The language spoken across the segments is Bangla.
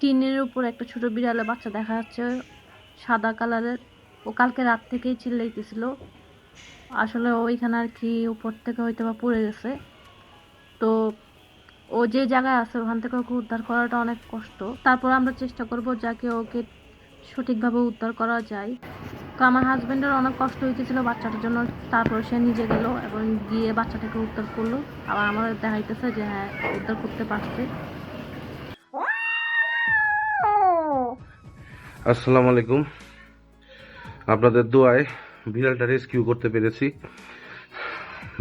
টিনের উপর একটা ছোট বিড়ালের বাচ্চা দেখা যাচ্ছে, সাদা কালারের। ও কালকে রাত থেকেই চিল্লাইতেছিল। আসলে ওইখানে আর কি উপর থেকে হয়তো বা পড়ে গেছে। তো ও যে জায়গায় আছে, ওখান থেকে ওকে উদ্ধার করাটা অনেক কষ্ট। তারপর আমরা চেষ্টা করব যাকে ওকে সঠিকভাবে উদ্ধার করা যায়। তো আমার হাজব্যান্ডের অনেক কষ্ট হইতেছিল বাচ্চাটার জন্য। তারপর সে নিজে গেল এবং গিয়ে বাচ্চাটাকে উদ্ধার করল। আবার আমার দেখাইতেছে যে হ্যাঁ উদ্ধার করতে পারছে। আসসালামু আলাইকুম। আপনাদের দোয়ায় বিড়ালটা রেস্কিউ করতে পেরেছি।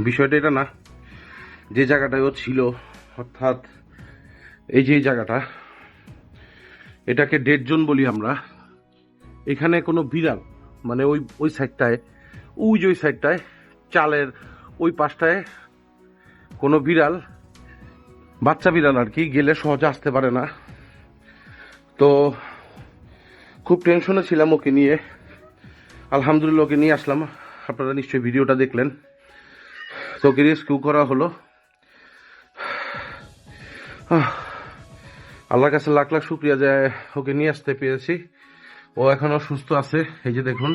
বিষয়টা এটা না, যে জায়গাটায় ও ছিল, অর্থাৎ এই যে জায়গাটা, এটাকে ডেড জোন বলি আমরা, এখানে কোনো বিড়াল মানে ওই ওই সাইডটায় যে ওই সাইডটায় চালের ওই পাশটায় কোনো বিড়াল বাচ্চা বিড়াল আর কি গেলে সহজে আসতে পারে না। তো খুব টেনশনে ছিলাম ওকে নিয়ে। আলহামদুলিল্লাহ ওকে নিয়ে আসলাম। আপনারা নিশ্চয়ই ভিডিওটা দেখলেন। তো ওকে রেস্কিউ করা হলো। আল্লাহর কাছে লাখ লাখ শুক্রিয়া যে ওকে নিয়ে আসতে পেরেছি। ও এখনও সুস্থ আছে। এই যে দেখুন।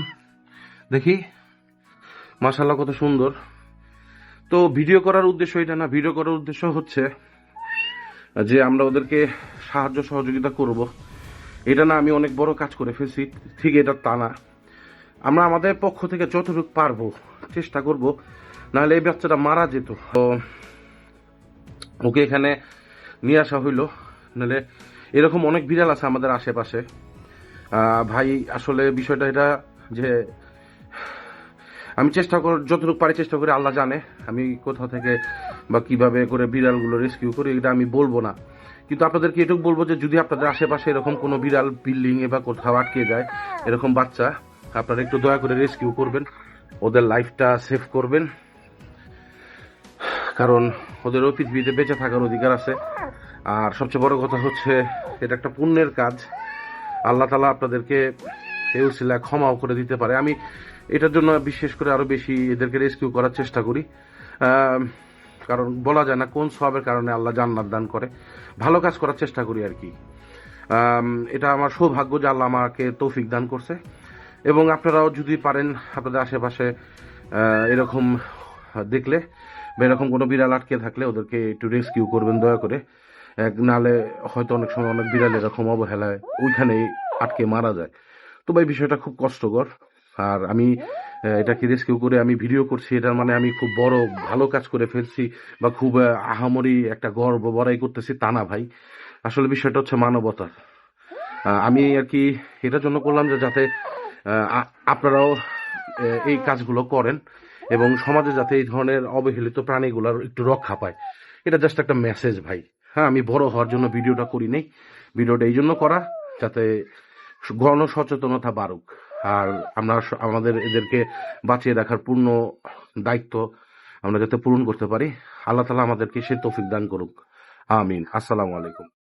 দেখি। মাশাল্লাহ কত সুন্দর। তো ভিডিও করার উদ্দেশ্য এটা না। ভিডিও করার উদ্দেশ্য হচ্ছে যে আমরা ওদেরকে সাহায্য সহযোগিতা করব। এটা না আমি অনেক বড় কাজ করে ফেলছি, ঠিক এটা তা না। আমরা আমাদের পক্ষ থেকে যতটুকু পারব চেষ্টা করব, নাহলে এই বাচ্চাটা মারা যেত। তো, ওকে এখানে নিয়ে আসা হইল, নাহলে এরকম অনেক বিড়াল আছে আমাদের আশেপাশে। ভাই, আসলে বিষয়টা এটা যে, আমি চেষ্টা কর, যতটুকু পারি চেষ্টা করি, আল্লাহ জানে আমি কোথাও থেকে বা কীভাবে করে বিড়ালগুলো রেস্কিউ করি, এটা আমি বলব না। কিন্তু আপনাদেরকে এটুকু বলব যে যদি আপনাদের আশেপাশে এরকম কোনো বিড়াল, বিল্ডিং বা কোথাও আটকে যায়, এরকম বাচ্চা, আপনারা একটু দয়া করে রেস্কিউ করবেন। ওদের লাইফটা সেভ করবেন। কারণ ওদের ওই পৃথিবীতে বেঁচে থাকার অধিকার আছে। আর সবচেয়ে বড় কথা হচ্ছে, এটা একটা পুণ্যের কাজ। আল্লাহ তালা আপনাদেরকে এই উসিলা ক্ষমাও করে দিতে পারে। আমি এটার জন্য বিশেষ করে আরও বেশি এদেরকে রেস্কিউ করার চেষ্টা করি। কারণ বলা যায় না কোন সবের কারণে আল্লাহ জান্নাত দান করে। ভালো কাজ করার চেষ্টা করি আর কি। এটা আমার সৌভাগ্য যে আল্লাহ আমাকে তৌফিক দান করছে। এবং আপনারাও যদি পারেন আপনাদের আশেপাশে এরকম দেখলে বা এরকম কোনো বিড়াল আটকে থাকলে ওদেরকে একটু রেস্কিউ করবেন দয়া করে। নালে হয়তো অনেক সময় অনেক বিড়াল এরকম অবহেলায় ওইখানেই আটকে মারা যায়। তো ভাই, বিষয়টা খুব কষ্টকর। আর আমি এটাকে রেস্কিউ করে আমি ভিডিও করছি এটার মানে আমি খুব বড় ভালো কাজ করে ফেলছি বা খুব আহ, আহামরি একটা গর্ব বড়াই করতেছি তা না ভাই। আসলে বিষয়টা হচ্ছে মানবতার। আমি আর কি এটার জন্য করলাম যে যাতে আপনারাও এই কাজগুলো করেন এবং সমাজে যাতে এই ধরনের অবহেলিত প্রাণীগুলোর একটু রক্ষা পায়। এটা জাস্ট একটা মেসেজ ভাই। হ্যাঁ আমি বড় হওয়ার জন্য ভিডিওটা করি নাই। ভিডিওটা এই জন্য করা যাতে গণ সচেতনতা বাড়ুক। আর আমরা আমাদের এদেরকে বাঁচিয়ে রাখার পূর্ণ দায়িত্ব আমরা যাতে পূরণ করতে পারি। আল্লাহ তালা আমাদেরকে সে তৌফিক দান করুক। আমিন। আসসালামু আলাইকুম।